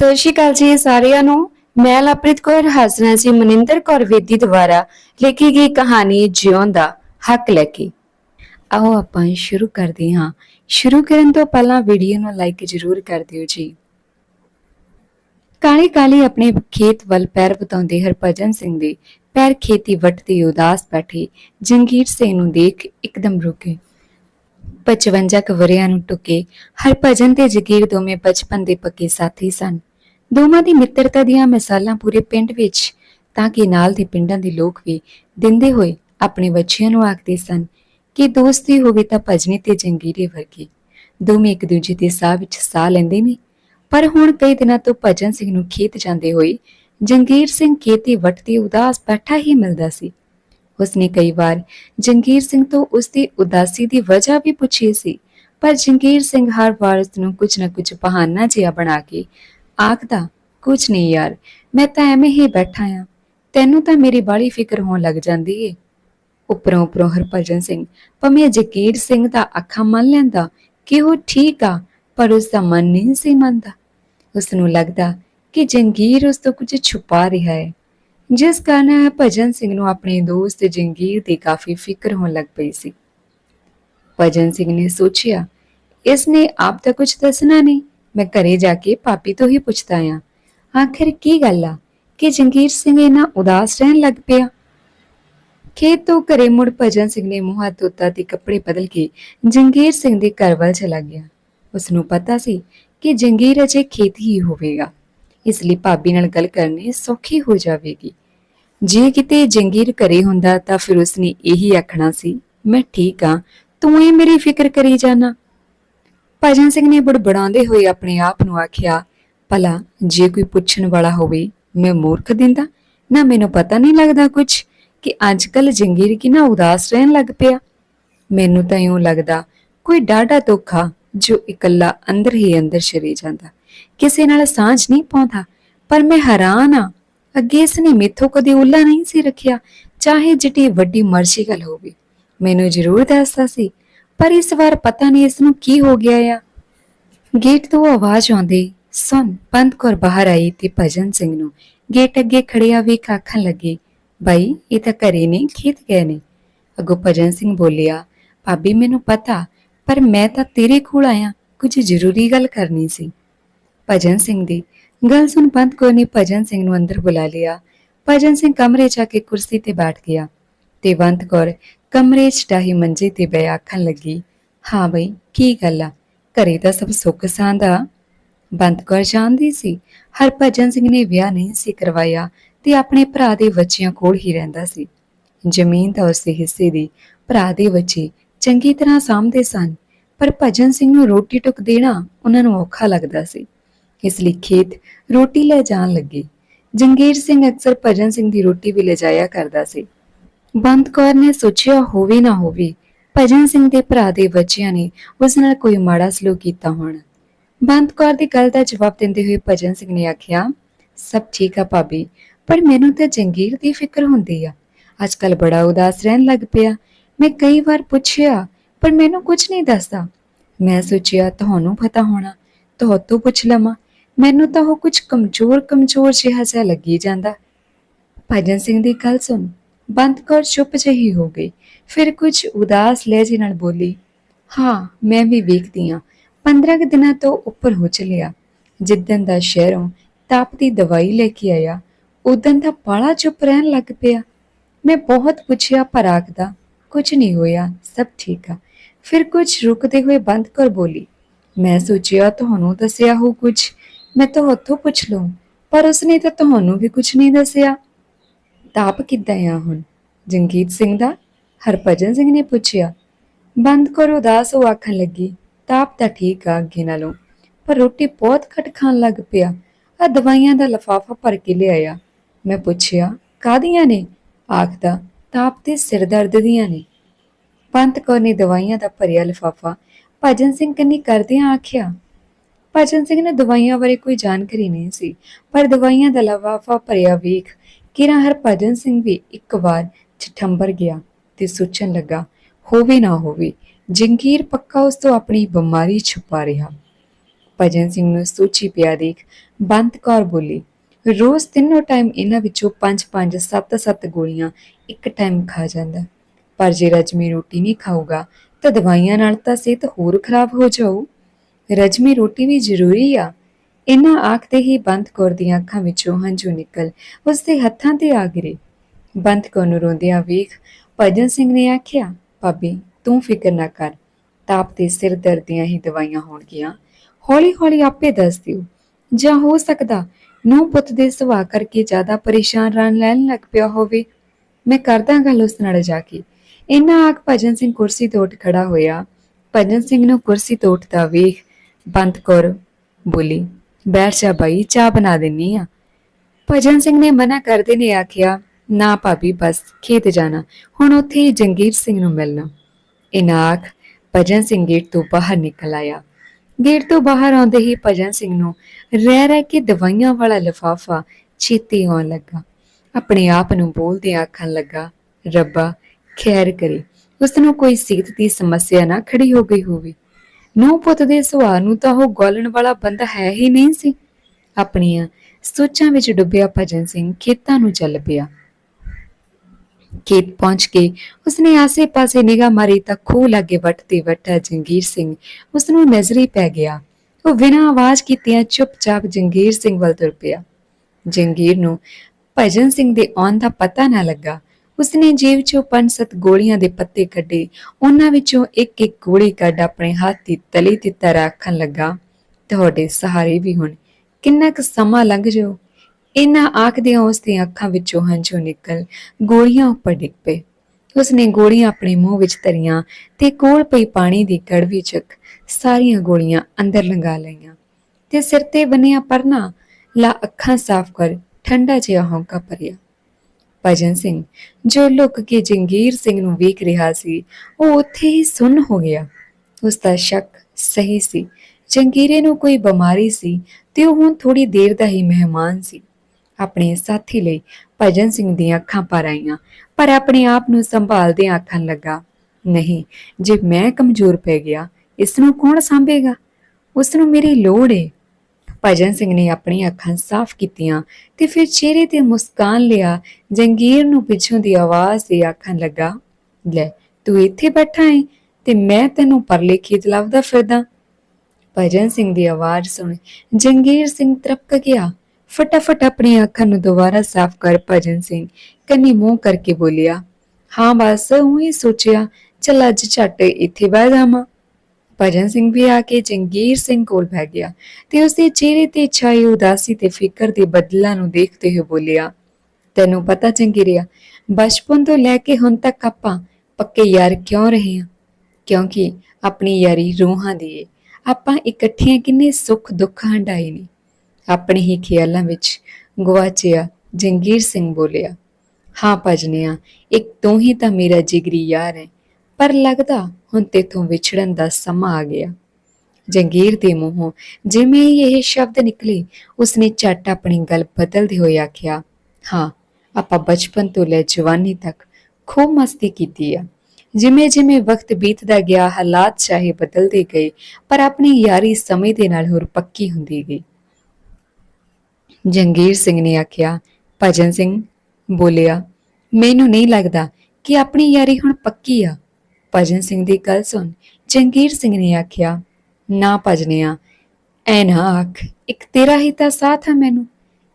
ਸਤਿ ਸ਼੍ਰੀ ਅਕਾਲ ਜੀ ਸਾਰਿਆਂ ਨੂੰ। ਮੈਂ ਲਵਪ੍ਰੀਤ ਕੌਰ, ਹਾਜ਼ਰ ਜੀ ਮਨਿੰਦਰ ਕੌਰ ਵੇਦੀ ਦੁਆਰਾ ਲਿਖੀ ਗਈ ਕਹਾਣੀ ਜਿਉਣ ਦਾ ਹੱਕ ਲੈ ਕੇ। ਆਓ ਆਪਾਂ ਸ਼ੁਰੂ ਕਰਦੇ ਹਾਂ। ਸ਼ੁਰੂ ਕਰਨ ਤੋਂ ਪਹਿਲਾਂ ਵੀਡੀਓ ਨੂੰ ਲਾਈਕ ਜ਼ਰੂਰ ਕਰ ਦਿਓ ਜੀ। ਕਾਲੀ ਕਾਲੀ ਆਪਣੇ ਖੇਤ ਵੱਲ ਪੈਰ ਵਟਾਉਂਦੇ ਹਰਭਜਨ ਸਿੰਘ ਦੇ ਪੈਰ ਖੇਤੀ ਵੱਟਦੇ ਉਦਾਸ ਬੈਠੇ ਜੰਗੀਰ ਸਿੰਘ ਨੂੰ ਦੇਖ ਇੱਕਦਮ ਰੁਕੇ 55 ਕਵਰਿਆਂ ਨੂੰ ਟੁਕੇ ਹਰਭਜਨ ਤੇ ਜਗੀਰ ਦੋਵੇਂ ਬਚਪਨ ਦੇ ਪੱਕੇ ਸਾਥੀ ਸਨ। ਦੋਵਾਂ ਦੀ ਮਿੱਤਰਤਾ ਦੀਆਂ ਮਿਸਾਲਾਂ ਪੂਰੇ ਪਿੰਡ ਵਿੱਚ, ਤਾਂ ਕਿ ਨਾਲ ਦੇ ਪਿੰਡਾਂ ਦੇ ਲੋਕ ਵੀ ਦਿੰਦੇ ਹੋਏ ਆਪਣੇ ਬੱਚਿਆਂ ਨੂੰ ਆਖਦੇ ਸਨ ਕਿ ਦੋਸਤੀ ਹੋਵੇ ਤਾਂ ਭਜਨੀ ਤੇ ਜੰਗੀਰੇ ਵਰਗੀ। ਦੋਵੇਂ ਇੱਕ ਦੂਜੇ ਦੇ ਸਾਹ ਵਿੱਚ ਸਾਹ ਲੈਂਦੇ ਨੇ। ਪਰ ਹੁਣ ਕਈ ਦਿਨਾਂ ਤੋਂ ਭਜਨ ਸਿੰਘ ਨੂੰ ਖੇਤ ਜਾਂਦੇ ਹੋਏ ਜੰਗੀਰ ਸਿੰਘ ਖੇਤੀ ਵੱਟ ਤੇ ਉਦਾਸ ਬੈਠਾ ਹੀ ਮਿਲਦਾ ਸੀ। ਉਸਨੇ ਕਈ ਵਾਰ ਜੰਗੀਰ ਸਿੰਘ ਤੋਂ ਉਸਦੀ ਉਦਾਸੀ ਦੀ ਵਜ੍ਹਾ ਵੀ ਪੁੱਛੀ ਸੀ, ਪਰ ਜੰਗੀਰ ਸਿੰਘ ਹਰ ਵਾਰ ਉਸ ਨੂੰ ਕੁਝ ਨਾ ਕੁਝ ਬਹਾਨਾ ਜਿਹਾ ਬਣਾ ਕੇ ਆਖਦਾ ਕੁਝ ਨਹੀਂ ਯਾਰ, ਮੈਂ ਤਾਂ ਐਵੇਂ ਹੀ ਬੈਠਾ ਆ। ਤੈਨੂੰ ਤਾਂ ਮੇਰੀ ਬਾਲੀ ਫਿਕਰ ਹੋਣ ਲੱਗ ਜਾਂਦੀ ਏ। ਉੱਪਰੋਂ ਉੱਪਰੋਂ ਹਰਭਜਨ ਸਿੰਘ, ਭਵੇਂ ਜਗੀਰ ਸਿੰਘ ਦਾ ਅੱਖਾਂ ਮੰਨ ਲੈਂਦਾ ਕਿ ਉਹ ਠੀਕ ਆ, ਪਰ ਉਸ ਦਾ ਮਨ ਨਹੀਂ ਸੀ ਮੰਨਦਾ। ਉਸ ਨੂੰ ਲੱਗਦਾ ਕਿ ਜੰਗੀਰ ਉਸ ਤੋਂ ਕੁਝ ਛੁਪਾ ਰਿਹਾ ਹੈ ਜਿਸ ਕਾਰਨ ਭਜਨ ਸਿੰਘ ਨੂੰ ਆਪਣੇ ਦੋਸਤ ਜੰਗੀਰ ਦੀ ਕਾਫੀ ਫਿਕਰ ਹੋਣ ਲੱਗ ਪਈ ਸੀ। ਭਜਨ ਸਿੰਘ ਨੇ ਸੋਚਿਆ, ਇਸ ਨੇ ਆਪ ਤਾਂ ਕੁਝ ਦੱਸਣਾ ਨਹੀਂ। ਮੈਂ ਘਰੇ ਜਾ ਕੇ ਪਾਪੀ ਤੋਂ ਹੀ ਪੁੱਛਦਾ ਆ। ਆਖਿਰ ਕੀ ਗੱਲ ਆ? ਕਿ ਜੰਗੀਰ ਸਿੰਘ ਇਹਨਾਂ ਉਦਾਸ ਰਹਿਣ ਲੱਗ ਪਿਆ। ਖੇਤ ਤੋਂ ਘਰੇ ਮੁੜ ਭਜਨ ਸਿੰਘ ਨੇ ਮੂੰਹ ਹੱਥ ਧੋਤਾ ਤੇ ਕੱਪੜੇ ਬਦਲ ਕੇ ਜੰਗੀਰ ਸਿੰਘ ਦੇ ਘਰ ਵੱਲ ਚਲਾ ਗਿਆ। ਉਸ ਨੂੰ ਪਤਾ ਸੀ ਕਿ ਜੰਗੀਰ ਅਜੇ ਖੇਤ ਹੀ ਹੋਵੇਗਾ। ਇਸ ਲਈ ਭਾਬੀ ਨਾਲ ਗੱਲ ਕਰਨੀ ਸੌਖੀ ਹੋ ਜਾਵੇਗੀ। ਜੇ ਕਿਤੇ ਜੰਗੀਰ ਘਰੇ ਹੁੰਦਾ ਤਾਂ ਫਿਰ ਉਸਨੇ ਇਹੀ ਆਖਣਾ ਸੀ, ਮੈਂ ਠੀਕ ਆ, ਤੂੰ ਹੀ ਮੇਰੀ ਫਿਕਰ ਕਰੀ ਜਾਣਾ। ਭਜਨ ਸਿੰਘ ਨੇ ਬੜਬੜਾਉਂਦੇ ਹੋਏ ਆਪਣੇ ਆਪ ਨੂੰ ਆਖਿਆ, ਭਲਾ, ਜੇ ਕੋਈ ਪੁੱਛਣ ਵਾਲਾ ਹੋਵੇ, ਮੈਂ ਮੂਰਖ ਦਿੰਦਾ? ਨਾ ਮੈਨੂੰ ਪਤਾ ਨਹੀਂ ਲੱਗਦਾ ਕੁਝ ਕਿ ਅੱਜ ਕੱਲ ਜੰਗੀਰ ਕਿੰਨਾ ਉਦਾਸ ਰਹਿਣ ਲੱਗ ਪਿਆ। ਮੈਨੂੰ ਤਾਂ ਇਉਂ ਲੱਗਦਾ, ਕੋਈ ਡਾਢਾ ਧੋਖਾ ਜੋ ਇਕੱਲਾ ਅੰਦਰ ਹੀ ਅੰਦਰ ਸ਼ਰੀ ਜਾਂਦਾ। ਕਿਸੇ ਨਾਲ ਸਾਂਝ ਨਹੀਂ ਪਾਉਂਦਾ, ਪਰ ਮੈਂ ਹੈਰਾਨ ਆ ਅੱਗੇ ਇਸ ਨੇ ਮੇਥੋਂ ਕਦੇ ਉੱਲਾ ਨਹੀਂ ਸੀ ਰੱਖਿਆ, ਚਾਹੇ ਜਿੱਡੀ ਵੱਡੀ ਮਰਜ਼ੀ ਗੱਲ ਹੋਵੇ। ਮੈਨੂੰ ਜ਼ਰੂਰ ਦੱਸਦਾ ਸੀ ਪਰ ਇਸ ਵਾਰ ਪਤਾ ਨਹੀਂ ਇਸ ਨੂੰ ਕੀ ਹੋ ਗਿਆ ਆ। ਗੇਟ ਤੋਂ ਆਵਾਜ਼ ਆਉਂਦੀ, ਸੁਣ, ਬੰਦ ਕਰ ਬਾਹਰ ਆਈ ਤੇ ਭਜਨ ਸਿੰਘ ਨੂੰ ਗੇਟ ਅੱਗੇ ਖੜਿਆ ਵੇਖ ਆਖਣ ਲੱਗੇ, ਬਾਈ, ਇਹ ਤਾਂ ਘਰੇ ਨਹੀਂ, ਖੇਤ ਗਏ ਨੇ। ਅਗੋ ਭਜਨ ਸਿੰਘ ਬੋਲਿਆ, ਭਾਬੀ, ਮੈਨੂੰ ਪਤਾ, ਪਰ ਮੈਂ ਤਾਂ ਤੇਰੇ ਕੋਲ ਆਇਆ, ਕੁਝ ਜ਼ਰੂਰੀ ਗੱਲ ਕਰਨੀ ਸੀ। ਭਜਨ ਸਿੰਘ ਦੀ ਗੱਲ ਸੁਣ ਬੰਦ ਕੌਰ ਨੇ ਭਜਨ ਸਿੰਘ ਨੂੰ ਅੰਦਰ ਬੁਲਾ ਲਿਆ। ਭਜਨ ਸਿੰਘ ਕਮਰੇ 'ਚ ਆ ਕੇ ਕੁਰਸੀ ਤੇ ਬੈਠ ਗਿਆ ਤੇ ਬੰਤ ਕੌਰ ਕਮਰੇ 'ਚ ਡਾਹੀ ਮੰਜੇ ਤੇ ਬੈ ਆਖਣ ਲੱਗੀ, ਹਾਂ ਬਈ, ਕੀ ਗੱਲ ਆ? ਘਰੇ ਤਾਂ ਸਭ ਸੁੱਖ ਸਾਂਦਾ ਬੰਦ ਕੌਰ ਜਾਣਦੀ ਸੀ। ਹਰਭਜਨ ਸਿੰਘ ਨੇ ਵਿਆਹ ਨਹੀਂ ਸੀ ਕਰਵਾਇਆ ਤੇ ਆਪਣੇ ਭਰਾ ਦੇ ਬੱਚਿਆਂ ਕੋਲ ਹੀ ਰਹਿੰਦਾ ਸੀ। ਜ਼ਮੀਨ ਤਾਂ ਉਸਦੇ ਹਿੱਸੇ ਦੀ ਭਰਾ ਦੇ ਬੱਚੇ ਚੰਗੀ ਤਰ੍ਹਾਂ ਸਾਂਭਦੇ ਸਨ, ਪਰ ਭਜਨ ਸਿੰਘ ਨੂੰ ਰੋਟੀ ਟੁਕ ਦੇਣਾ ਉਹਨਾਂ ਨੂੰ ਔਖਾ ਲੱਗਦਾ ਸੀ। ਇਸ ਲਈ ਖੇਤ ਰੋਟੀ ਲੈ ਜਾਣ ਲੱਗੇ। ਜੰਗੀਰ ਸਿੰਘ ਅਕਸਰ ਭਜਨ ਸਿੰਘ ਦੀ ਰੋਟੀ ਵੀ ਲੈ ਜਾਇਆ ਕਰਦਾ ਸੀ। ਬੰਦ ਕੌਰ ਨੇ ਸੋਚਿਆ ਹੋਵੇ ਨਾ ਹੋਵੇ, ਭਜਨ ਸਿੰਘ ਦੇ ਭਰਾ ਦੇ ਬੱਚਿਆਂ ਨੇ ਉਸ ਨਾਲ ਕੋਈ ਮਾੜਾ ਸਲੂਕ ਕੀਤਾ ਹੋਣਾ। ਬੰਦ ਕੌਰ ਦੀ ਗੱਲ ਦਾ ਜਵਾਬ ਦਿੰਦੇ ਹੋਏ ਭਜਨ ਸਿੰਘ ਨੇ ਆਖਿਆ, ਸਭ ਠੀਕ ਆ ਭਾਬੀ, ਪਰ ਮੈਨੂੰ ਤਾਂ ਜੰਗੀਰ ਦੀ ਫਿਕਰ ਹੁੰਦੀ ਆ। ਅੱਜ ਕੱਲ ਬੜਾ ਉਦਾਸ ਰਹਿਣ ਲੱਗ ਪਿਆ। ਮੈਂ ਕਈ ਵਾਰ ਪੁੱਛਿਆ, ਪਰ ਮੈਨੂੰ ਕੁਝ ਨਹੀਂ ਦੱਸਦਾ। ਮੈਂ ਸੋਚਿਆ, ਤੁਹਾਨੂੰ ਪਤਾ ਹੋਣਾ ਤੁਹਾਤੋਂ ਪੁੱਛ ਲਵਾਂ। ਮੈਨੂੰ ਤਾਂ ਉਹ ਕੁਝ ਕਮਜ਼ੋਰ ਕਮਜ਼ੋਰ ਜਿਹਾ ਜਿਹਾ ਲੱਗੀ ਜਾਂਦਾ। ਭਜਨ ਸਿੰਘ ਦੀ ਗੱਲ ਸੁਣ ਬੰਦ ਕੌਰ ਚੁੱਪ ਜਿਹੀ ਹੋ ਗਈ। ਫਿਰ ਕੁਝ ਉਦਾਸ ਲਹਿਜੇ ਨਾਲ ਬੋਲੀ, ਹਾਂ, ਮੈਂ ਵੀ ਵੇਖਦੀ ਆ। 15 ਕੁ ਦਿਨਾਂ ਤੋਂ ਉੱਪਰ ਹੋ ਚਲਿਆ। ਜਿੱਦਨ ਦਾ ਸ਼ਹਿਰੋਂ ਤਾਪ ਦੀ ਦਵਾਈ ਲੈ ਕੇ ਆਇਆ ਉਦੋਂ ਦਾ ਪਾਲਾ ਚੁੱਪ ਰਹਿਣ ਲੱਗ ਪਿਆ। ਮੈਂ ਬਹੁਤ ਪੁੱਛਿਆ, ਪਰ ਆਖਦਾ, ਕੁਝ ਨਹੀਂ ਹੋਇਆ, ਸਭ ਠੀਕ ਆ। ਫਿਰ ਕੁਝ ਰੁਕਦੇ ਹੋਏ ਬੰਦ ਕਰ ਬੋਲੀ, ਮੈਂ ਸੋਚਿਆ, ਤੁਹਾਨੂੰ ਦੱਸਿਆ ਹੋ ਕੁਝ। ਮੈਂ ਤਾਂ ਤੁਹਾਤੋਂ ਪੁੱਛ ਲਵਾਂ ਪਰ ਉਸਨੇ ਤਾਂ ਤੁਹਾਨੂੰ ਵੀ ਕੁਝ ਨਹੀਂ ਦੱਸਿਆ। ਤਾਪ ਕਿੱਦਾਂ ਆ ਹੁਣ। ਜੰਗੀਤ ਸਿੰਘ ਦਾ ਹਰਭਜਨ ਸਿੰਘ ਨੇ ਪੁੱਛਿਆ, ਬੰਦ ਕਰੋ ਉਦਾਸ ਉਹ ਆਖਣ ਲੱਗੀ। ਤਾਪ ਤਾਂ ਠੀਕ ਆ ਅੱਗੇ ਨਾਲੋਂ, ਪਰ ਰੋਟੀ ਬਹੁਤ ਘੱਟ ਖਾਣ ਲੱਗ ਪਿਆ। ਆ ਦਵਾਈਆਂ ਦਾ ਲਫਾਫਾ ਭਰ ਕੇ ਲਿਆਇਆ। ਮੈਂ ਪੁੱਛਿਆ ਕਾਦੀਆਂ ਨੇ? ਆਖਦਾ, ਤਾਪ ਤੇ ਸਿਰ ਦਰਦ ਦੀਆਂ ਨੇ। ਪੰਤ ਕੌਰ ਨੇ ਦਵਾਈਆਂ ਦਾ ਭਰਿਆ ਲਿਫਾਫਾ, ਭਜਨ ਸਿੰਘ ਕੰਨੀ ਕਰਦਿਆਂ ਆਖਿਆ। ਭਜਨ ਸਿੰਘ ਨੇ ਦਵਾਈਆਂ ਬਾਰੇ ਕੋਈ ਜਾਣਕਾਰੀ ਨਹੀਂ ਸੀ, ਪਰ ਦਵਾਈਆਂ ਦਾ ਲਿਫਾਫਾ ਭਰਿਆ ਵੇਖ ਕਿਰਾ ਹਰਭਜਨ ਸਿੰਘ ਵੀ ਇੱਕ ਵਾਰ ਛਠੰਬਰ ਗਿਆ ਤੇ ਸੋਚਣ ਲੱਗਾ, ਹੋਵੇ ਨਾ ਹੋਵੇ, ਜੰਗੀਰ ਪੱਕਾ ਉਸ ਤੋਂ ਆਪਣੀ ਬਿਮਾਰੀ ਛੁਪਾ ਰਿਹਾ। ਭਜਨ ਸਿੰਘ ਨੂੰ ਸੋਚੀ ਪਿਆ ਦੇਖ, ਬੰਤ ਕੌਰ ਬੋਲੀ, ਰੋਜ਼ ਤਿੰਨੋਂ ਟਾਈਮ ਇਹਨਾਂ ਵਿੱਚੋਂ 5-5 7-7 ਗੋਲੀਆਂ ਇੱਕ ਟਾਈਮ ਖਾ ਜਾਂਦਾ। ਪਰ ਜੇ ਰਜਮੀ ਰੋਟੀ ਨਹੀਂ ਖਾਊਗਾ, ਤਾਂ ਦਵਾਈਆਂ ਨਾਲ ਤਾਂ ਸਿਹਤ ਹੋਰ ਖਰਾਬ ਹੋ ਜਾਊ। ਰਜਮੀ ਰੋਟੀ ਵੀ ਜ਼ਰੂਰੀ ਆ ਇਹਨਾਂ ਆਖਦੇ ਹੀ ਬੰਦ ਕੌਰ ਦੀਆਂ ਅੱਖਾਂ ਵਿੱਚੋਂ ਹੰਝੂ ਨਿਕਲ ਉਸ ਦੇ ਹੱਥਾਂ ਤੇ ਆ ਗਿਰੇ। ਬੰਦ ਕੌਰ ਨੂੰ ਰੋਂਦਿਆਂ ਵੇਖ ਭਜਨ ਸਿੰਘ ਨੇ ਆਖਿਆ, ਭਾਬੀ, ਤੂੰ ਫਿਕਰ ਨਾ ਕਰ, ਤਾਪ ਤੇ ਸਿਰ ਦਰਦ ਦੀਆਂ ਹੀ ਦਵਾਈਆਂ ਹੋਣਗੀਆਂ। ਹੌਲੀ ਹੌਲੀ ਆਪੇ ਦੱਸ ਦਿਓ। ਜਾਂ ਹੋ ਸਕਦਾ ਨੂੰ ਪੁੱਤ ਦੇ ਸੁਭਾਅ ਕਰਕੇ ਜ਼ਿਆਦਾ ਪਰੇਸ਼ਾਨ ਰਹਿਣ ਲੈਣ ਲੱਗ ਪਿਆ ਹੋਵੇ। ਮੈਂ ਕਰਦਾ ਗੱਲ ਉਸ ਨਾਲ ਜਾ ਕੇ। ਇਹਨਾਂ ਆਖ ਭਜਨ ਸਿੰਘ ਕੁਰਸੀ ਤੋਂ ਉੱਠ ਖੜਾ ਹੋਇਆ। ਭਜਨ ਸਿੰਘ ਨੂੰ ਕੁਰਸੀ ਤੋਂ ਉੱਠਦਾ ਵੇਖ ਬੰਦ ਕੌਰ ਬੋਲੀ ਬੈਠ ਜਾ ਬਾਈ ਚਾਹ ਬਣਾ ਦਿੰਨੀ ਆ। ਭਜਨ ਸਿੰਘ ਨੇ ਮਨਾ ਕਰਦੇ ਨੇ ਆਖਿਆ, ਨਾ ਭਾਬੀ, ਬਸ ਖੇਤ ਜਾਣਾ। ਹੁਣ ਉੱਥੇ ਹੀ ਜੰਗੀਰ ਸਿੰਘ ਨੂੰ ਮਿਲਣਾ। ਇਨਾਖ ਭਜਨ ਸਿੰਘ ਗੇਟ ਤੋਂ ਬਾਹਰ ਨਿਕਲ ਆਇਆ। ਗੇਟ ਤੋਂ ਬਾਹਰ ਆਉਂਦੇ ਹੀ ਭਜਨ ਸਿੰਘ ਨੂੰ ਰਹਿ ਰਹਿ ਕੇ ਦਵਾਈਆਂ ਵਾਲਾ ਲਿਫਾਫਾ ਛੇਤੀ ਆਉਣ ਲੱਗਾ। ਆਪਣੇ ਆਪ ਨੂੰ ਬੋਲਦੇ ਆਖਣ ਲੱਗਾ, ਰੱਬਾ, ਖੈਰ ਕਰੇ। ਉਸ ਨੂੰ ਕੋਈ ਸਿਹਤ ਦੀ ਸਮੱਸਿਆ ਨਾ ਖੜੀ ਹੋ ਗਈ ਹੋਵੇ। ਨੌ ਪੁੱਤ ਦੇ ਸੁਭਾਅ ਨੂੰ ਤਾਂ ਉਹ ਗੋਲਣ ਵਾਲਾ ਬੰਦਾ ਹੈ ਹੀ ਨਹੀਂ ਸੀ। ਆਪਣੀਆਂ ਸੋਚਾਂ ਵਿੱਚ ਡੁੱਬਿਆ ਭਜਨ ਸਿੰਘ ਖੇਤਾਂ ਨੂੰ ਚੱਲ ਪਿਆ। ਖੇਤ ਪਹੁੰਚ ਕੇ ਉਸਨੇ ਆਸੇ-ਪਾਸੇ ਨਿਗਾਹ ਮਾਰੀ ਤਾਂ ਖੂਹ ਲਾਗੇ ਵੱਟਦੇ ਵੱਟਾ ਜੰਗੀਰ ਸਿੰਘ ਉਸ ਨੂੰ ਨਜ਼ਰੀ ਪੈ ਗਿਆ। ਉਹ ਬਿਨਾਂ ਆਵਾਜ਼ ਕੀਤਿਆਂ ਚੁੱਪਚਾਪ ਜੰਗੀਰ ਸਿੰਘ ਵੱਲ ਤੁਰ ਪਿਆ। ਜੰਗੀਰ ਨੂੰ ਭਜਨ ਸਿੰਘ ਦੇ ਆਉਣ ਦਾ ਪਤਾ ਨਾ ਲੱਗਾ। ਉਸਨੇ ਜੇਬ ਚੋਂ ਪੰਜ ਸੱਤ ਗੋਲੀਆਂ ਦੇ ਪੱਤੇ ਕੱਢੇ। ਉਹਨਾਂ ਵਿੱਚੋਂ ਇੱਕ ਇੱਕ ਗੋਲੀ ਕੱਢ ਆਪਣੇ ਹੱਥ ਦੀ ਤਲੀ ਤੇ ਰੱਖਣ ਲੱਗਾ। ਤੁਹਾਡੇ ਸਹਾਰੇ ਵੀ ਹੁਣ ਕਿੰਨਾ ਕੁ ਸਮਾਂ ਲੰਘ ਜਾਓ ਇਹਨਾਂ ਆਖਦਿਆਂ ਉਸ ਦੀਆਂ ਅੱਖਾਂ ਵਿੱਚੋਂ ਹੰਝੂ ਨਿਕਲ, ਗੋਲੀਆਂ ਉੱਪਰ ਡਿੱਗ ਪਏ। ਉਸਨੇ ਗੋਲੀਆਂ ਆਪਣੇ ਮੂੰਹ ਵਿੱਚ ਧਰੀਆਂ ਤੇ ਕੋਲ ਪਈ ਪਾਣੀ ਦੀ ਕੜਵੀ ਚੱਕ ਸਾਰੀਆਂ ਗੋਲੀਆਂ ਅੰਦਰ ਲੰਗਾ ਲਈਆਂ ਤੇ ਸਿਰ ਤੇ ਬੰਨਿਆ ਪਰਨਾ। ਲਾ ਅੱਖਾਂ ਸਾਫ਼ ਕਰ, ਠੰਡਾ ਜਿਹਾ ਹੌਂਕਾ ਭਰਿਆ। ਭਜਨ ਸਿੰਘ, ਜੋ ਲੁਕ ਕੇ ਜੰਗੀਰ ਸਿੰਘ ਨੂੰ ਵੇਖ ਰਿਹਾ ਸੀ, ਉਹ ਉੱਥੇ ਹੀ ਸੁੰਨ ਹੋ ਗਿਆ। ਉਸ ਦਾ ਸ਼ੱਕ ਸਹੀ ਸੀ। ਜੰਗੀਰੇ ਨੂੰ ਕੋਈ ਬਿਮਾਰੀ ਸੀ ਤੇ ਉਹ ਹੁਣ ਥੋੜੀ ਦੇਰ ਦਾ ਹੀ ਮਹਿਮਾਨ ਸੀ। ਆਪਣੇ ਸਾਥੀ ਲਈ ਭਜਨ ਸਿੰਘ ਦੀਆਂ ਅੱਖਾਂ ਪਰ ਆਈਆਂ, ਪਰ ਆਪਣੇ ਆਪ ਨੂੰ ਸੰਭਾਲਦੇ ਆਖਣ ਲੱਗਾ, ਨਹੀਂ, ਜੇ ਮੈਂ ਕਮਜ਼ੋਰ ਪੈ ਗਿਆ, ਇਸ ਨੂੰ ਕੌਣ ਸੰਭੇਗਾ? ਉਸ ਨੂੰ ਮੇਰੀ ਲੋੜ ਏ। ਭਜਨ ਸਿੰਘ ਨੇ ਆਪਣੀਆਂ ਅੱਖਾਂ ਸਾਫ਼ ਕੀਤੀਆਂ ਤੇ ਫਿਰ ਚਿਹਰੇ ਤੇ ਮੁਸਕਾਨ ਲਿਆ, ਜੰਗੀਰ ਨੂੰ ਪਿੱਛੋਂ ਦੀ ਆਵਾਜ਼ ਤੇ ਆਖਣ ਲੱਗਾ, ਲੈ, ਤੂੰ ਇੱਥੇ ਬੈਠਾ ਏ ਤੇ ਮੈਂ ਤੈਨੂੰ ਪਰਲੇ ਖੇਤ ਲੱਭਦਾ ਫਿਰਦਾ। ਭਜਨ ਸਿੰਘ ਦੀ ਆਵਾਜ਼ ਸੁਣ ਜੰਗੀਰ ਸਿੰਘ ਤਰਪਕ ਗਿਆ। ਫਟਾਫਟ ਆਪਣੀ ਅੱਖਾਂ ਨੂੰ ਦੁਬਾਰਾ ਸਾਫ਼ ਕਰ ਭਜਨ ਸਿੰਘ ਕੰਨੀ ਮੂੰਹ ਕਰਕੇ ਬੋਲਿਆ, ਹਾਂ ਬਸ, ਉਹੀ ਸੋਚਿਆ, ਚੱਲ ਅੱਜ ਝੱਟ ਇੱਥੇ ਬਹਿ ਜਾਵਾਂ। ਭਜਨ ਸਿੰਘ ਵੀ ਆ ਕੇ ਜੰਗੀਰ ਸਿੰਘ ਕੋਲ ਬਹਿ ਗਿਆ ਤੇ ਉਸਦੇ ਚਿਹਰੇ ਤੇ ਛਾਈ ਉਦਾਸੀ ਤੇ ਫਿਕਰ ਦੇ ਬਦਲਾਂ ਨੂੰ ਦੇਖਦੇ ਹੋਏ ਬੋਲਿਆ, ਤੈਨੂੰ ਪਤਾ ਜੰਗੀਰਿਆ, ਬਚਪਨ ਤੋਂ ਲੈ ਕੇ ਹੁਣ ਤੱਕ ਆਪਾਂ ਪੱਕੇ ਯਾਰ ਕਿਉਂ ਰਹੇ ਹਾਂ? ਕਿਉਂਕਿ ਆਪਣੀ ਯਾਰੀ ਰੂਹਾਂ ਦੀ ਏ। ਆਪਾਂ ਇਕੱਠੀਆਂ ਕਿੰਨੇ ਸੁੱਖ ਦੁੱਖ ਹੰਡਾਏ ਨੇ। ਆਪਣੇ ਹੀ ਖਿਆਲਾਂ ਵਿੱਚ ਗਵਾਚਿਆ ਜੰਗੀਰ ਸਿੰਘ ਬੋਲਿਆ, ਹਾਂ ਭਜਨਿਆ, ਇੱਕ ਤੂੰ ਹੀ ਤਾਂ ਮੇਰਾ ਜਿਗਰੀ ਯਾਰ ਹੈ। ਪਰ ਲੱਗਦਾ ਹੁਣ ਤੇਥੋਂ ਵਿਛੜਨ ਦਾ ਸਮਾਂ ਆ ਗਿਆ। ਜੰਗੀਰ ਦੇ ਮੂੰਹੋਂ ਜਿਵੇਂ ਹੀ ਇਹ ਸ਼ਬਦ ਨਿਕਲੇ, ਉਸਨੇ ਝੱਟ ਆਪਣੀ ਗੱਲ ਬਦਲਦੇ ਹੋਏ ਆਖਿਆ, ਹਾਂ, ਆਪਾਂ ਬਚਪਨ ਤੋਂ ਲੈ ਜਵਾਨੀ ਤੱਕ ਖੂਬ ਮਸਤੀ ਕੀਤੀ ਆ। ਜਿਵੇਂ ਜਿਵੇਂ ਵਕਤ ਬੀਤਦਾ ਗਿਆ, ਹਾਲਾਤ ਚਾਹੇ ਬਦਲਦੇ ਗਏ, ਪਰ ਆਪਣੀ ਯਾਰੀ ਸਮੇਂ ਦੇ ਨਾਲ ਹੋਰ ਪੱਕੀ ਹੁੰਦੀ ਗਈ। ਜੰਗੀਰ ਸਿੰਘ ਨੇ ਆਖਿਆ, ਭਜਨ ਸਿੰਘ, ਬੋਲਿਆ, ਮੈਨੂੰ ਨਹੀਂ ਲੱਗਦਾ ਕਿ ਆਪਣੀ ਯਾਰੀ ਹੁਣ ਪੱਕੀ ਆ। ਭਜਨ ਸਿੰਘ ਦੀ ਗੱਲ ਸੁਣ, ਜੰਗੀਰ ਸਿੰਘ ਨੇ ਆਖਿਆ, ਨਾ ਭਜਨਿਆ ਐ ਨਾ ਆਖ, ਇੱਕ ਤੇਰਾ ਹੀ ਤਾਂ ਸਾਥ ਆ ਮੈਨੂੰ।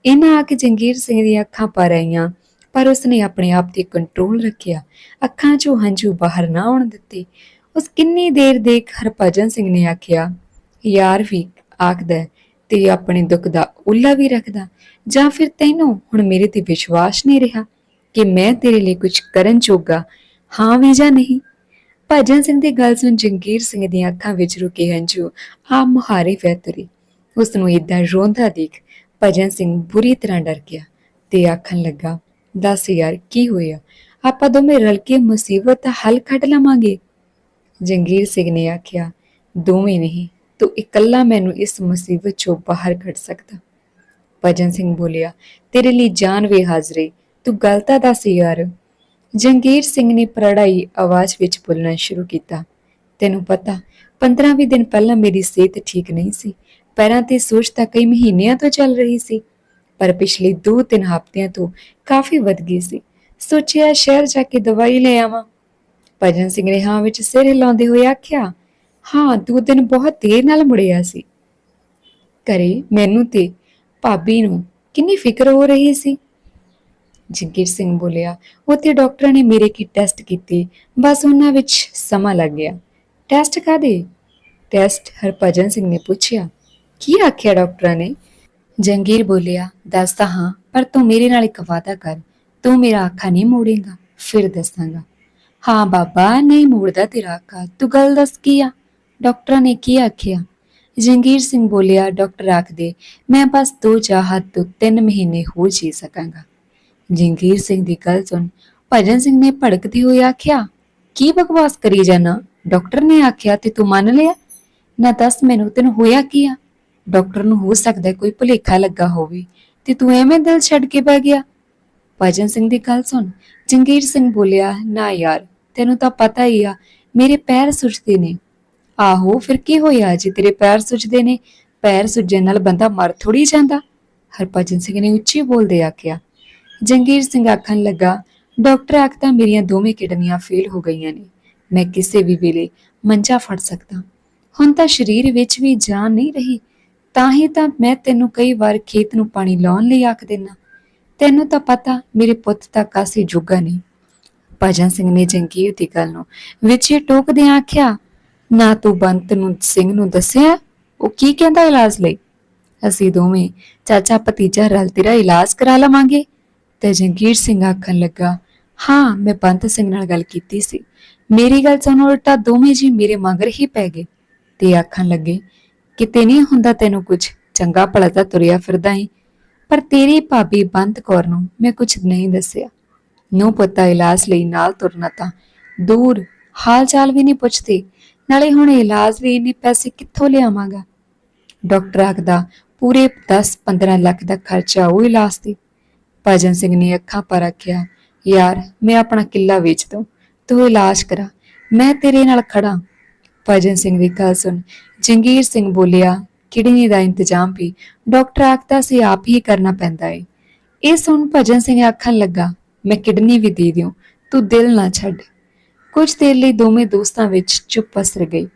ਇਹਨਾਂ ਆ ਜੰਗੀਰ ਸਿੰਘ ਦੀਆਂ ਅੱਖਾਂ ਪਰ ਆਈਆਂ, ਪਰ ਉਸਨੇ ਆਪਣੇ ਆਪ ਤੇ ਕੰਟਰੋਲ ਰੱਖਿਆ। ਅੱਖਾਂ 'ਚੋਂ ਹੰਝੂ ਬਾਹਰ ਨਾ ਆਉਣ ਦਿੱਤੇ। ਉਸ ਕਿੰਨੀ ਦੇਰ ਦੇਖ ਹਰਭਜਨ ਸਿੰਘ ਨੇ ਆਖਿਆ, ਯਾਰ ਵੀ ਆਖਦਾ ਤੇ ਆਪਣੇ ਦੁੱਖ ਦਾ ਉੱਲਾ ਵੀ ਰੱਖਦਾ। ਜਾਂ ਫਿਰ ਤੈਨੂੰ ਹੁਣ ਮੇਰੇ ਤੇ ਵਿਸ਼ਵਾਸ ਨਹੀਂ ਰਿਹਾ ਕਿ ਮੈਂ ਤੇਰੇ ਲਈ ਕੁਝ ਕਰਨ ਜੋਗਾ ਹਾਂ ਵੀ ਜਾਂ ਨਹੀਂ? ਭਜਨ ਸਿੰਘ ਦੀ ਗੱਲ ਸੁਣ ਜੰਗੀਰ ਸਿੰਘ ਦੀਆਂ ਅੱਖਾਂ ਵਿੱਚ ਰੁਕੇ ਹੰਝੂ। ਆ ਮੁਹਾਰੇ ਵਹਿਤਰੀ ਉਸ ਨੂੰ ਇਦਾਂ ਰੋਂਦਾ ਦੇਖ ਭਜਨ ਸਿੰਘ ਬੁਰੀ ਤਰ੍ਹਾਂ ਡਰ ਗਿਆ ਤੇ ਆਖਣ ਲੱਗਾ, ਦੱਸ ਯਾਰ, ਕੀ ਹੋਇਆ? ਆਪਾਂ ਦੋਵੇਂ ਰਲ ਕੇ ਮੁਸੀਬਤ ਦਾ ਹੱਲ ਕੱਢ ਲਵਾਂਗੇ? ਜੰਗੀਰ ਸਿੰਘ ਨੇ ਆਖਿਆ, ਦੋਵੇਂ ਨਹੀਂ, ਤੂੰ ਇਕੱਲਾ ਮੈਨੂੰ ਇਸ ਮੁਸੀਬਤ ਚੋਂ ਬਾਹਰ ਕੱਢ ਸਕਦਾ। ਭਜਨ ਸਿੰਘ ਬੋਲਿਆ, ਤੇਰੇ ਲਈ ਜਾਨ ਵੀ ਹਾਜ਼ਰੇ ਤੂੰ ਗੱਲ ਤਾਂ ਦੱਸ ਯਾਰ। ਜੰਗੀਰ ਸਿੰਘ ਨੇ ਪ੍ਰੜਾਈ ਆਵਾਜ਼ ਵਿੱਚ ਬੋਲਣਾ ਸ਼ੁਰੂ ਕੀਤਾ। ਤੈਨੂੰ ਪਤਾ 15-20 ਦਿਨ ਪਹਿਲਾਂ ਮੇਰੀ ਸਿਹਤ ਠੀਕ ਨਹੀਂ ਸੀ। ਪੈਰਾਂ ਤੇ ਸੋਚ ਤਾਂ ਕਈ ਮਹੀਨਿਆਂ ਤੋਂ ਚੱਲ ਰਹੀ ਸੀ, ਪਰ ਪਿਛਲੇ 2-3 ਹਫ਼ਤਿਆਂ ਤੋਂ ਕਾਫੀ ਵੱਧ ਗਈ ਸੀ। ਸੋਚਿਆ, ਸ਼ਹਿਰ ਜਾ ਕੇ ਦਵਾਈ ਲੈ ਆਵਾਂ। ਭਜਨ ਸਿੰਘ ਨੇ ਹਾਂ ਵਿੱਚ ਸਿਰ ਹਿਲਾਉਂਦੇ ਹੋਏ ਆਖਿਆ, ਹਾਂ, ਦੋ ਦਿਨ ਬਹੁਤ ਦੇਰ ਨਾਲ ਮੁੜਿਆ ਸੀ। ਕਰੇ ਮੈਨੂੰ ਤੇ ਭਾਬੀ ਨੂੰ ਕਿੰਨੀ ਫਿਕਰ ਹੋ ਰਹੀ ਸੀ। ਜਗੀਰ ਸਿੰਘ ਬੋਲਿਆ, ਉੱਥੇ ਡਾਕਟਰਾਂ ਨੇ ਮੇਰੇ ਕੀ ਟੈਸਟ ਕੀਤੇ, ਬਸ ਉਹਨਾਂ ਵਿੱਚ ਸਮਾਂ ਲੱਗ ਗਿਆ। ਟੈਸਟ ਕਾਦੇ ਟੈਸਟ ਹਰਭਜਨ ਸਿੰਘ ਨੇ ਪੁੱਛਿਆ, ਕੀ ਆਖਿਆ ਡਾਕਟਰਾਂ ਨੇ? ਜੰਗੀਰ ਬੋਲਿਆ ਦੱਸਦਾ ਹਾਂ, ਪਰ ਤੂੰ ਮੇਰੇ ਨਾਲ ਇੱਕ ਵਾਅਦਾ ਕਰ, ਤੂੰ ਮੇਰਾ ਅੱਖਾਂ ਨਹੀਂ ਮੋੜੇਗਾ, ਫਿਰ ਦੱਸਾਂਗਾ। ਹਾਂ ਬਾਬਾ, ਨਹੀਂ ਮੋੜਦਾ ਤੇਰਾ ਅੱਖਾਂ ਤੂੰ ਗੱਲ ਦੱਸ ਕੀ ਆ? ਡਾਕਟਰਾਂ ਨੇ ਕੀ ਆਖਿਆ? ਜੰਗੀਰ ਸਿੰਘ ਬੋਲਿਆ, ਡਾਕਟਰ ਆਖਦੇ, ਮੈਂ ਬਸ ਦੋ ਹੱਦ ਤੋਂ ਤਿੰਨ ਮਹੀਨੇ ਹੋਰ ਜੀ ਸਕਾਂਗਾ। ਜੰਗੀਰ ਸਿੰਘ ਦੀ ਗੱਲ ਸੁਣ ਭਜਨ ਸਿੰਘ ਨੇ ਭੜਕਦੇ ਹੋਏ ਆਖਿਆ, ਕੀ ਬਕਵਾਸ ਕਰੀ ਜਾਣਾ ਡਾਕਟਰ ਨੇ ਆਖਿਆ ਤੇ ਤੂੰ ਮੰਨ ਲਿਆ? ਨਾ ਦੱਸ ਮੈਨੂੰ ਤੈਨੂੰ ਹੋਇਆ ਕੀ ਆ? ਡਾਕਟਰ ਨੂੰ ਹੋ ਸਕਦਾ ਕੋਈ ਭੁਲੇਖਾ ਲੱਗਾ ਹੋਵੇ ਤੇ ਤੂੰ ਐਵੇਂ ਦਿਲ ਛੱਡ ਕੇ ਬਹਿ ਗਿਆ? ਭਜਨ ਸਿੰਘ ਦੀ ਗੱਲ ਸੁਣ, ਜੰਗੀਰ ਸਿੰਘ ਬੋਲਿਆ, ਨਾ ਯਾਰ, ਤੈਨੂੰ ਤਾਂ ਪਤਾ ਹੀ ਆ, ਮੇਰੇ ਪੈਰ ਸੁੱਜਦੇ ਨੇ। ਆਹੋ, ਫਿਰ ਕੀ ਹੋਇਆ ਜੇ ਤੇਰੇ ਪੈਰ ਸੁੱਜਦੇ ਨੇ? ਪੈਰ ਸੁੱਜਣ ਨਾਲ ਬੰਦਾ ਮਰ ਥੋੜੀ ਜਾਂਦਾ? ਹਰਭਜਨ ਸਿੰਘ ਨੇ ਉੱਚੀ ਬੋਲਦੇ ਆਖਿਆ ਜੰਗੀਰ ਸਿੰਘ ਆਖਣ ਲੱਗਾ, ਡਾਕਟਰ ਆਖਦਾ ਮੇਰੀਆਂ ਦੋਵੇਂ ਕਿਡਨੀਆਂ ਫੇਲ ਹੋ ਗਈਆਂ ਨੇ। ਮੈਂ ਕਿਸੇ ਵੀ ਵੇਲੇ ਮੰਜਾ ਫੜ ਸਕਦਾ। ਹੁਣ ਤਾਂ ਸਰੀਰ ਵਿੱਚ ਵੀ ਜਾਨ ਨਹੀਂ ਰਹੀ। ਤਾਂ ਹੀ ਤਾਂ ਮੈਂ ਤੈਨੂੰ ਕਈ ਵਾਰ ਖੇਤ ਨੂੰ ਪਾਣੀ ਲਾਉਣ ਲਈ ਆਖ ਦਿੰਨਾ। ਤੈਨੂੰ ਤਾਂ ਪਤਾ ਮੇਰੇ ਪੁੱਤ ਤਾਂ ਕਾਸੀ ਜੁਗਾ ਨਹੀਂ। ਭਜਨ ਸਿੰਘ ਨੇ ਜੰਗੀਰ ਦੀ ਗੱਲ ਨੂੰ ਵਿੱਚ ਹੀ ਟੋਕਦੇ ਆਖਿਆ, ਨਾ ਤੂੰ ਬੰਤ ਨੂੰ ਸਿੰਘ ਨੂੰ ਦੱਸਿਆ? ਉਹ ਕੀ ਕਹਿੰਦਾ ਇਲਾਜ ਲਈ? ਅਸੀਂ ਦੋਵੇਂ ਚਾਚਾ ਭਤੀਜਾ ਰਲ ਤੇਰਾ ਇਲਾਜ ਕਰਾ ਲਵਾਂਗੇ। ਤੇ ਜੰਗੀਰ ਸਿੰਘ ਆਖਣ ਲੱਗਾ, ਹਾਂ, ਮੈਂ ਬੰਤ ਸਿੰਘ ਨਾਲ ਗੱਲ ਕੀਤੀ ਸੀ। ਮੇਰੀ ਗੱਲ ਸੁਣ, ਉਲਟਾ ਦੋਵੇਂ ਜੀ ਮੇਰੇ ਮਗਰ ਹੀ ਪੈ ਗਏ। ਤੇ ਆਖਣ ਲੱਗੇ, ਕਿਤੇ ਨਹੀਂ ਹੁੰਦਾ ਤੈਨੂੰ ਕੁਝ ਚੰਗਾ ਭਲਾ ਤਾਂ ਤੁਰਿਆ ਫਿਰਦਾ ਹੀ ਪਰ ਤੇਰੀ ਭਾਬੀ ਬੰਤ ਕੌਰ ਨੂੰ ਮੈਂ ਕੁਝ ਨਹੀਂ ਦੱਸਿਆ। ਨੂੰ ਪਤਾ ਇਲਾਜ ਲਈ ਨਾਲ ਤੁਰਨਾ ਤਾਂ ਦੂਰ ਹਾਲ ਚਾਲ ਵੀ ਨਹੀਂ ਪੁੱਛਦੇ। ਨਾਲੇ ਹੁਣ ਇਲਾਜ ਲਈ ਇੰਨੇ ਪੈਸੇ ਕਿੱਥੋਂ ਲਿਆਵਾਂਗਾ? ਡਾਕਟਰ ਆਖਦਾ, ਪੂਰੇ 10-15 ਲੱਖ ਦਾ ਖਰਚਾ ਉਹ ਇਲਾਜ ਤੇ ਭਜਨ ਸਿੰਘ ਨੇ ਅੱਖਾਂ ਪਰ ਆਖਿਆ, ਯਾਰ, ਮੈਂ ਆਪਣਾ ਕਿੱਲਾ ਵੇਚ ਦੂੰ ਤੂੰ ਇਲਾਜ ਕਰਾ। ਮੈਂ ਤੇਰੇ ਨਾਲ ਖੜਾ ਭਜਨ ਸਿੰਘ ਦੀ ਗੱਲ ਸੁਣ, ਜੰਗੀਰ ਸਿੰਘ ਬੋਲਿਆ, ਕਿਡਨੀ ਦਾ ਇੰਤਜ਼ਾਮ ਵੀ ਡਾਕਟਰ ਆਖਦਾ ਸੀ ਆਪ ਹੀ ਕਰਨਾ ਪੈਂਦਾ ਏ। ਇਹ ਸੁਣ ਭਜਨ ਸਿੰਘ ਆਖਣ ਲੱਗਾ, ਮੈਂ ਕਿਡਨੀ ਵੀ ਦੇ ਦਿਉ, ਤੂੰ ਦਿਲ ਨਾ ਛੱਡ। ਕੁਝ ਦੇਰ ਲਈ ਦੋਵੇਂ ਦੋਸਤਾਂ ਵਿੱਚ ਚੁੱਪ ਪਸਰ ਗਈ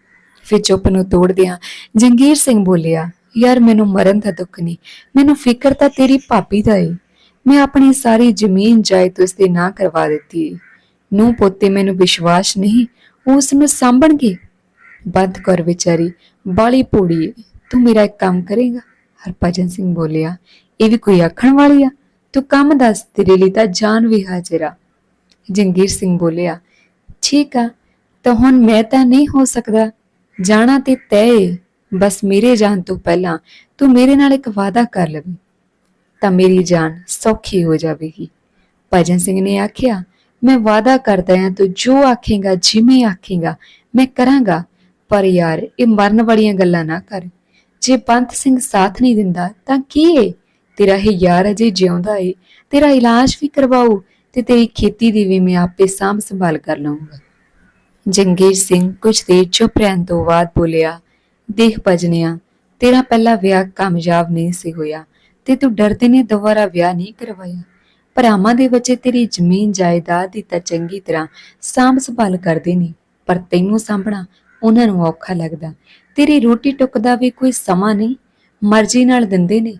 ਫਿਰ ਚੁੱਪ ਨੂੰ ਤੋੜਦਿਆਂ ਜੰਗੀਰ ਸਿੰਘ ਬੋਲਿਆ, ਯਾਰ, ਮੈਨੂੰ ਮਰਨ ਦਾ ਦੁੱਖ ਨਹੀਂ। ਮੈਨੂੰ ਫਿਕਰ ਤਾਂ ਤੇਰੀ ਭਾਬੀ ਦਾ ਏ। ਮੈਂ ਆਪਣੀ ਸਾਰੀ ਜ਼ਮੀਨ ਜਾਇਦਾਦ ਉਸ ਦੇ ਨਾਂ ਕਰਵਾ ਦਿੱਤੀ। ਨੂੰ ਪੋਤੇ ਮੈਨੂੰ ਵਿਸ਼ਵਾਸ ਨਹੀਂ, ਉਹ ਉਸ ਨੂੰ ਸਾਂਭਣਗੇ। ਬੰਦ ਕਰ ਵਿਚਾਰੀ, ਬਾਲੀ ਪੂੜੀ ਏ, ਤੂੰ ਮੇਰਾ ਇੱਕ ਕੰਮ ਕਰੇਗਾ। ਹਰਭਜਨ ਸਿੰਘ ਬੋਲਿਆ, ਇਹ ਵੀ ਕੋਈ ਆਖਣ ਵਾਲੀ ਆ? ਤੂੰ ਕੰਮ ਦੱਸ, ਤੇਰੇ ਲਈ ਤਾਂ ਜਾਨ ਵੀ ਹਾਜ਼ਰ ਆ। ਜੰਗੀਰ ਸਿੰਘ ਬੋਲਿਆ, ਠੀਕ ਆ, ਤਾਂ ਹੁਣ ਮੈਂ ਤਾਂ ਨਹੀਂ ਹੋ ਸਕਦਾ। ਜਾਣਾ ਤੇ ਤੈਅ ਏ। ਬਸ ਮੇਰੇ ਜਾਣ ਤੋਂ ਪਹਿਲਾਂ ਤੂੰ ਮੇਰੇ ਨਾਲ ਇੱਕ ਵਾਅਦਾ ਕਰ ਲਵੀਂ। ਤਾਂ ਮੇਰੀ ਜਾਨ ਸੌਖੀ ਹੋ ਜਾਵੇਗੀ। ਭਜਨ ਸਿੰਘ ਨੇ ਆਖਿਆ, ਮੈਂ ਵਾਅਦਾ ਕਰਦਾ ਹਾਂ, ਤੂੰ ਜੋ ਆਖੇਗਾ, ਜਿਵੇਂ ਆਖੇਗਾ, ਮੈਂ ਕਰਾਂਗਾ। ਪਰ ਯਾਰ, ਇਹ ਮਰਨ ਵਾਲੀਆਂ ਗੱਲਾਂ ਨਾ ਕਰ। ਜੇ ਪੰਥ ਸਿੰਘ ਸਾਥ ਨਹੀਂ ਦਿੰਦਾ, ਤਾਂ ਕੀ ਏ? ਤੇਰਾ ਇਹ ਯਾਰ ਅਜੇ ਜਿਉਂਦਾ ਏ। ਤੇਰਾ ਇਲਾਜ ਵੀ ਕਰਵਾਉ ਤੇ ਤੇਰੀ ਖੇਤੀ ਦੀ ਵੀ ਮੈਂ ਆਪੇ ਸਾਂਭ ਸੰਭਾਲ ਕਰ ਲਵਾਂਗਾ ਜੰਗੀਰ ਸਿੰਘ ਕੁਝ ਦੇਰ ਚੁੱਪ ਰਹਿਣ ਤੋਂ ਬਾਅਦ ਬੋਲਿਆ, ਦੇਖ ਭਜਨਿਆ, ਤੇਰਾ ਪਹਿਲਾ ਵਿਆਹ ਕਾਮਯਾਬ ਨਹੀਂ ਸੀ ਹੋਇਆ। ਤੇ ਤੂੰ ਡਰਦੇ ਨੇ ਦੁਬਾਰਾ ਵਿਆਹ ਨਹੀਂ ਕਰਵਾਇਆ। ਭਰਾਵਾਂ ਦੇ ਬੱਚੇ ਤੇਰੀ ਜ਼ਮੀਨ ਜਾਇਦਾਦ ਦੀ ਤਾਂ ਚੰਗੀ ਤਰ੍ਹਾਂ ਸਾਂਭ ਸੰਭਾਲ ਕਰਦੇ ਨੇ, ਪਰ ਤੈਨੂੰ ਸਾਂਭਣਾ ਉਹਨਾਂ ਨੂੰ ਔਖਾ ਲੱਗਦਾ। ਤੇਰੀ ਰੋਟੀ ਟੁੱਕਦਾ ਵੀ ਕੋਈ ਸਮਾਂ ਨਹੀਂ, ਮਰਜ਼ੀ ਨਾਲ ਦਿੰਦੇ ਨੇ।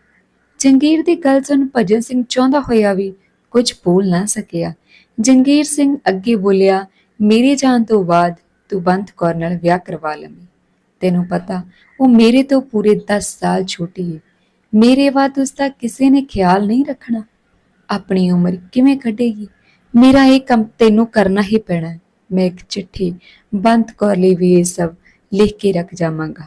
ਜੰਗੀਰ ਦੀ ਗੱਲ ਸੁਣ ਭਜਨ ਸਿੰਘ ਚਾਹੁੰਦਾ ਹੋਇਆ ਵੀ ਕੁਝ ਬੋਲ ਨਾ ਸਕਿਆ। ਜੰਗੀਰ ਸਿੰਘ ਅੱਗੇ ਬੋਲਿਆ, ਮੇਰੇ ਜਾਣ ਤੋਂ ਬਾਅਦ ਤੂੰ ਬੰਦ ਕੌਰ ਨਾਲ ਵਿਆਹ ਕਰਵਾ ਲਵੀਂ। ਤੈਨੂੰ ਪਤਾ, ਉਹ ਮੇਰੇ ਤੋਂ ਪੂਰੇ 10 ਸਾਲ ਛੋਟੀ ਹੈ ਮੇਰੇ ਬਾਅਦ ਉਸ ਦਾ ਕਿਸੇ ਨੇ ਖਿਆਲ ਨਹੀਂ ਰੱਖਣਾ। ਆਪਣੀ ਉਮਰ ਕਿਵੇਂ ਕੱਢੇਗੀ? ਮੇਰਾ ਇਹ ਕੰਮ ਤੈਨੂੰ ਕਰਨਾ ਹੀ ਪੈਣਾ ਮੈਂ ਇੱਕ ਚਿੱਠੀ ਬੰਤ ਕੌਰ ਲਈ ਵੀ ਇਹ ਸਭ ਲਿਖ ਕੇ ਰੱਖ ਜਾਵਾਂਗਾ।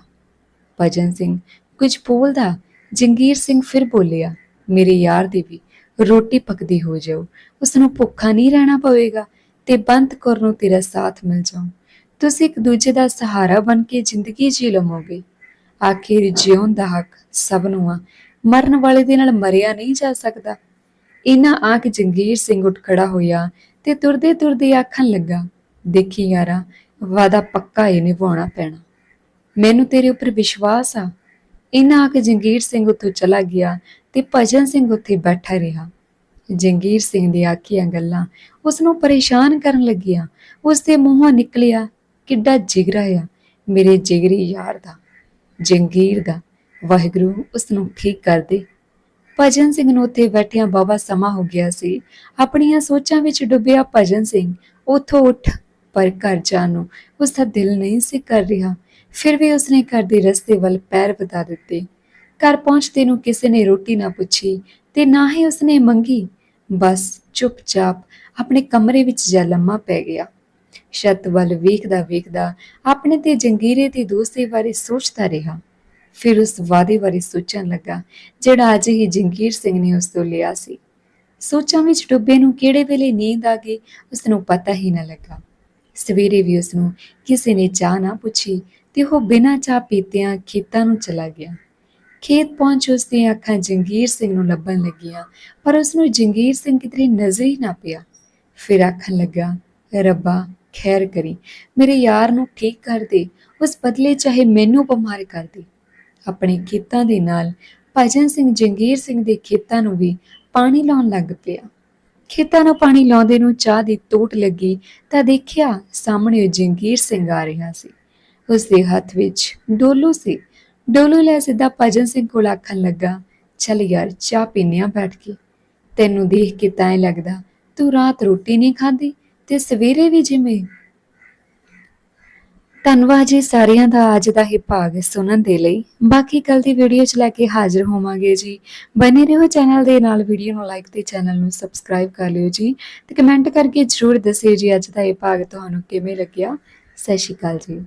ਭਜਨ ਸਿੰਘ ਕੁਝ ਬੋਲਦਾ, ਜੰਗੀਰ ਸਿੰਘ ਫਿਰ ਬੋਲਿਆ, ਮੇਰੇ ਯਾਰ ਦੀ ਵੀ ਰੋਟੀ ਪੱਕਦੀ ਹੋ ਜਾਊ। ਉਸ ਨੂੰ ਭੁੱਖਾ ਨਹੀਂ ਰਹਿਣਾ ਪਵੇਗਾ ਤੇ ਬੰਤ ਕੌਰ ਨੂੰ ਤੇਰਾ ਸਾਥ ਮਿਲ ਜਾਊ। ਤੁਸੀਂ ਇੱਕ ਦੂਜੇ ਦਾ ਸਹਾਰਾ ਬਣ ਕੇ ਜ਼ਿੰਦਗੀ ਜੀ ਲਵੋਗੇ। ਆਖਿਰ ਜਿਉਣ ਦਾ ਹੱਕ ਸਭ ਨੂੰ ਆ। ਮਰਨ ਵਾਲੇ ਦੇ ਨਾਲ ਮਰਿਆ ਨਹੀਂ ਜਾ ਸਕਦਾ। ਇਹਨਾਂ ਆਖ ਜੰਗੀਰ ਸਿੰਘ ਉੱਠ ਖੜਾ ਹੋਇਆ ਤੇ ਤੁਰਦੇ ਤੁਰਦੇ ਆਖਣ ਲੱਗਾ, ਦੇਖੀ ਯਾਰਾ, ਵਾਦਾ ਪੱਕਾ ਹੀ ਨਿਭਾਉਣਾ ਪੈਣਾ। ਮੈਨੂੰ ਤੇਰੇ ਉੱਪਰ ਵਿਸ਼ਵਾਸ ਆ। ਇਹਨਾਂ ਆਖ ਜੰਗੀਰ ਸਿੰਘ ਉੱਥੋਂ ਚਲਾ ਗਿਆ ਤੇ ਭਜਨ ਸਿੰਘ ਉੱਥੇ ਬੈਠਾ ਰਿਹਾ। ਜੰਗੀਰ ਸਿੰਘ ਦੀ ਆਖੀਆਂ ਗੱਲਾਂ ਉਸ ਨੂੰ ਪਰੇਸ਼ਾਨ ਕਰਨ ਲੱਗੀਆਂ। ਉਸ ਦੇ ਮੂੰਹੋਂ ਨਿਕਲਿਆ, ਕਿੱਡਾ ਜਿਗਰਾ ਆ। ਮੇਰੇ ਜਿਗਰੀ ਯਾਰ ਦਾ। ਜੰਗੀਰ ਦਾ। ਵਾਹਿਗੁਰੂ ਉਸ ਨੂੰ ਠੀਕ ਕਰ ਦੇ। ਭਜਨ ਸਿੰਘ ਨੂੰ ਉੱਥੇ ਬੈਠਿਆਂ ਬਾਬਾ ਸਮਾਂ ਹੋ ਗਿਆ ਸੀ। ਆਪਣੀਆਂ ਸੋਚਾਂ ਵਿੱਚ ਡੁੱਬਿਆ ਭਜਨ ਸਿੰਘ ਉੱਥੋਂ ਉੱਠ ਪਰ ਘਰ ਜਾਣ ਨੂੰ ਉਸ ਦਾ ਦਿਲ ਨਹੀਂ ਸੀ ਕਰ ਰਿਹਾ। ਫਿਰ ਵੀ ਉਸਨੇ ਘਰ ਦੇ ਰਸਤੇ ਵੱਲ ਪੈਰ ਵਧਾ ਦਿੱਤੇ। ਘਰ ਪਹੁੰਚਦੇ ਨੂੰ ਕਿਸੇ ਨੇ ਰੋਟੀ ਨਾ ਪੁੱਛੀ ਤੇ ਨਾ ਹੀ ਉਸਨੇ ਮੰਗੀ। ਬਸ ਚੁੱਪਚਾਪ ਆਪਣੇ ਕਮਰੇ ਵਿੱਚ ਜਾ ਲੰਮਾ ਪੈ ਗਿਆ। ਛੱਤ ਵੱਲ ਵੇਖਦਾ ਵੇਖਦਾ ਆਪਣੇ ਤੇ ਜੰਗੀਰੇ ਦੀ ਦੋਸਤੀ ਬਾਰੇ ਸੋਚਦਾ ਰਿਹਾ। ਫਿਰ ਉਸ ਵਾਅਦੇ ਬਾਰੇ ਸੋਚਣ ਲੱਗਾ, ਜਿਹੜਾ ਅੱਜ ਹੀ ਜੰਗੀਰ ਸਿੰਘ ਨੇ ਉਸ ਤੋਂ ਲਿਆ ਸੀ। ਸੋਚਾਂ ਵਿੱਚ ਡੁੱਬੇ ਨੂੰ ਕਿਹੜੇ ਵੇਲੇ ਨੀਂਦ ਆ ਗਈ ਉਸ ਨੂੰ ਪਤਾ ਹੀ ਨਾ ਲੱਗਾ। ਸਵੇਰੇ ਵੀ ਉਸ ਨੂੰ ਕਿਸੇ ਨੇ ਚਾਹ ਨਾ ਪੁੱਛੀ ਤੇ ਉਹ ਬਿਨਾਂ ਚਾਹ ਪੀਤਿਆਂ ਖੇਤਾਂ ਨੂੰ ਚਲਾ ਗਿਆ। ਖੇਤ ਪਹੁੰਚ ਉਸ ਦੀਆਂ ਅੱਖਾਂ ਜੰਗੀਰ ਸਿੰਘ ਨੂੰ ਲੱਭਣ ਲੱਗੀਆਂ, ਪਰ ਉਸ ਨੂੰ ਜੰਗੀਰ ਸਿੰਘ ਕਿਤੇ ਨਜ਼ਰ ਹੀ ਨਾ ਪਿਆ। ਫਿਰ ਆਖਣ ਲੱਗਾ, ਰੱਬਾ ਖੈਰ ਕਰੀ। ਮੇਰੇ ਯਾਰ ਨੂੰ ਠੀਕ ਕਰ ਦੇ। ਉਸ ਬਦਲੇ ਚਾਹੇ ਮੈਨੂੰ ਬਿਮਾਰ ਕਰ ਦੇ। ਆਪਣੇ ਖੇਤਾਂ ਦੇ ਨਾਲ ਭਜਨ ਸਿੰਘ ਜੰਗੀਰ ਸਿੰਘ ਦੇ ਖੇਤਾਂ ਨੂੰ ਵੀ ਪਾਣੀ ਲਾਉਣ ਲੱਗ ਪਿਆ। ਖੇਤਾਂ ਨੂੰ ਪਾਣੀ ਲਾਉਂਦੇ ਨੂੰ ਚਾਹ ਦੀ ਟੋਟ ਲੱਗੀ ਤਾਂ ਦੇਖਿਆ ਸਾਹਮਣੇ ਉਹ ਜੰਗੀਰ ਸਿੰਘ ਆ ਰਿਹਾ ਸੀ। ਉਸ ਦੇ ਹੱਥ ਵਿੱਚ ਡੋਲੂ ਸੀ। ਡੋਲੂ ਲੈ ਸਿੱਧਾ ਭਜਨ ਸਿੰਘ ਕੋਲ ਆਖਣ ਲੱਗਾ, ਚੱਲ ਯਾਰ, ਚਾਹ ਪੀਨੇ ਆ ਬੈਠ ਕੇ। ਤੈਨੂੰ ਦੇਖ ਕੇ ਤਾਂ ਐਂ ਲੱਗਦਾ ਤੂੰ ਰਾਤ ਰੋਟੀ ਨਹੀਂ ਖਾਧੀ ਤੇ ਸਵੇਰੇ ਵੀ ਜਿਵੇਂ। ਧੰਨਵਾਦ ਜੀ ਸਾਰਿਆਂ ਦਾ ਅੱਜ ਦਾ ਇਹ ਭਾਗ ਸੁਣਨ ਦੇ ਲਈ। ਬਾਕੀ ਕੱਲ ਦੀ ਵੀਡੀਓ ਚ ਲੈ ਕੇ ਹਾਜ਼ਰ ਹੋਵਾਂਗੇ ਜੀ। ਬਨੇ ਰਹੋ ਚੈਨਲ ਦੇ ਨਾਲ, ਵੀਡੀਓ ਨੂੰ ਲਾਈਕ ਤੇ ਚੈਨਲ ਨੂੰ ਸਬਸਕ੍ਰਾਈਬ ਕਰ ਲਿਓ ਜੀ। ਤੇ ਕਮੈਂਟ ਕਰਕੇ ਜਰੂਰ ਦੱਸਿਓ ਜੀ ਅੱਜ ਦਾ ਇਹ ਭਾਗ ਤੁਹਾਨੂੰ ਕਿਵੇਂ ਲੱਗਿਆ। ਸਤਿ ਸ਼੍ਰੀ ਅਕਾਲ ਜੀ।